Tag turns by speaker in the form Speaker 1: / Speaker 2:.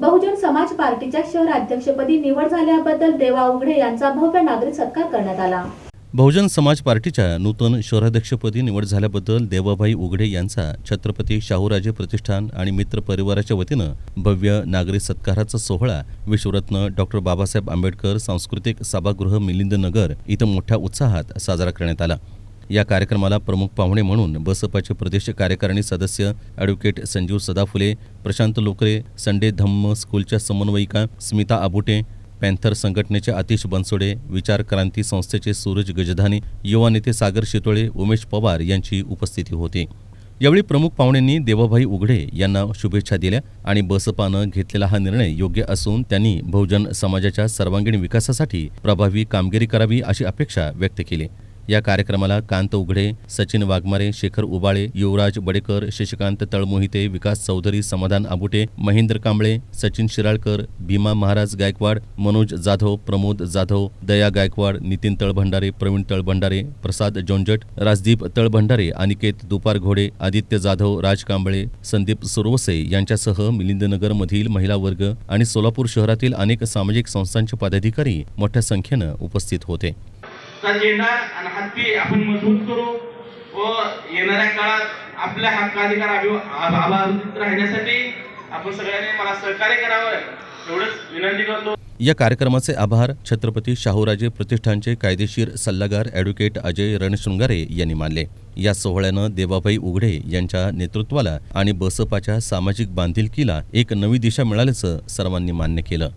Speaker 1: बहुजन समाज पार्टीच्या शहराध्यक्षपदी निवड झाल्याबद्दल देवा उघडे यांचा भव्य नागरिक सत्कार करण्यात आला.
Speaker 2: बहुजन समाज पार्टीच्या नूतन शहराध्यक्षपदी निवड झाल्याबद्दल देवाभाई उघडे यांचा छत्रपती शाहूराजे प्रतिष्ठान आणि मित्र परिवाराच्या वतीनं भव्य नागरिक सत्काराचा सोहळा विश्वरत्न डॉक्टर बाबासाहेब आंबेडकर सांस्कृतिक सभागृह मिलिंद नगर इथं मोठ्या उत्साहात साजरा करण्यात आला. या कार्यक्रमाला प्रमुख पाहुणे म्हणून बसपाचे प्रदेश कार्यकारिणी सदस्य ॲडव्होकेट संजीव सदाफुले प्रशांत लोकरे संडे धम्म स्कूलच्या समन्वयिका स्मिता आबुटे पॅन्थर संघटनेचे आतिश बनसोडे विचार क्रांती संस्थेचे सूरज गजधानी युवा नेते सागर शितोळे उमेश पवार यांची उपस्थिती होती. यावेळी प्रमुख पाहुण्यांनी देवाभाई उघडे यांना शुभेच्छा दिल्या आणि बसपानं घेतलेला हा निर्णय योग्य असून त्यांनी बहुजन समाजाच्या सर्वांगीण विकासासाठी प्रभावी कामगिरी करावी अशी अपेक्षा व्यक्त केली. या कार्यक्रमाला कांत उघडे सचिन वाघमारे शेखर उबाळे युवराज बडेकर शशिकांत तळमोहिते विकास चौधरी समाधान आबुटे महेंद्र कांबळे सचिन शिराळकर भीमा महाराज गायकवाड मनोज जाधव प्रमोद जाधव दया गायकवाड नितीन तळभंडारे प्रवीण तळभंडारे प्रसाद जोंजट राजदीप तळभंडारे अनिकेत दुपार घोडे आदित्य जाधव राज कांबळे संदीप सुरवसे यांच्यासह मिलिंदनगरमधील महिला वर्ग आणि सोलापूर शहरातील अनेक सामाजिक संस्थांचे पदाधिकारी मोठ्या संख्येनं उपस्थित होते.
Speaker 3: चा झेंडा आणि हत्ती आपण मजबूत करू व येणाऱ्या काळात आपल्या हक्क अधिकार आभ- राहण्यासाठी आपण सगळ्यांनी मला सहकार्य करावं एवढंच विनंती करतो.
Speaker 2: या कार्यक्रमाचे आभार छत्रपती शाहूराजे प्रतिष्ठानचे कायदेशीर सल्लागार ॲडव्होकेट अजय रणशृंगारे यांनी मानले. या सोहळ्यानं देवाभाई उघडे यांच्या नेतृत्वाला आणि बसपाच्या सामाजिक बांधिलकीला एक नवी दिशा मिळाल्याचं सर्वांनी मान्य केलं.